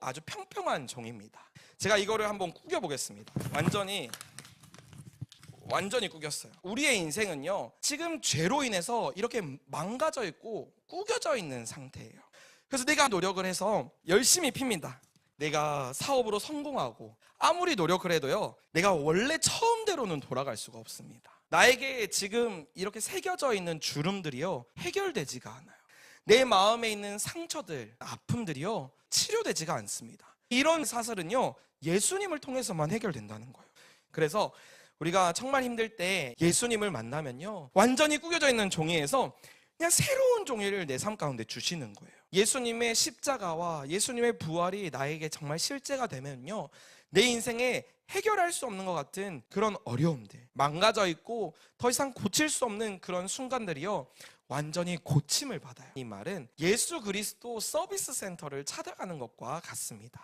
아주 평평한 종입니다. 제가 이거를 한번 꾸겨 보겠습니다. 완전히 완전히 꾸겼어요. 우리의 인생은요, 지금 죄로 인해서 이렇게 망가져 있고 꾸겨져 있는 상태예요. 그래서 내가 노력을 해서 열심히 핍니다. 내가 사업으로 성공하고 아무리 노력을 해도요, 내가 원래 처음대로는 돌아갈 수가 없습니다. 나에게 지금 이렇게 새겨져 있는 주름들이요, 해결되지가 않아요. 내 마음에 있는 상처들, 아픔들이요, 치료되지가 않습니다. 이런 사슬은요, 예수님을 통해서만 해결된다는 거예요. 그래서 우리가 정말 힘들 때 예수님을 만나면요, 완전히 꾸겨져 있는 종이에서 그냥 새로운 종이를 내 삶 가운데 주시는 거예요. 예수님의 십자가와 예수님의 부활이 나에게 정말 실제가 되면요, 내 인생에 해결할 수 없는 것 같은 그런 어려움들, 망가져 있고 더 이상 고칠 수 없는 그런 순간들이요, 완전히 고침을 받아요. 이 말은 예수 그리스도 서비스 센터를 찾아가는 것과 같습니다.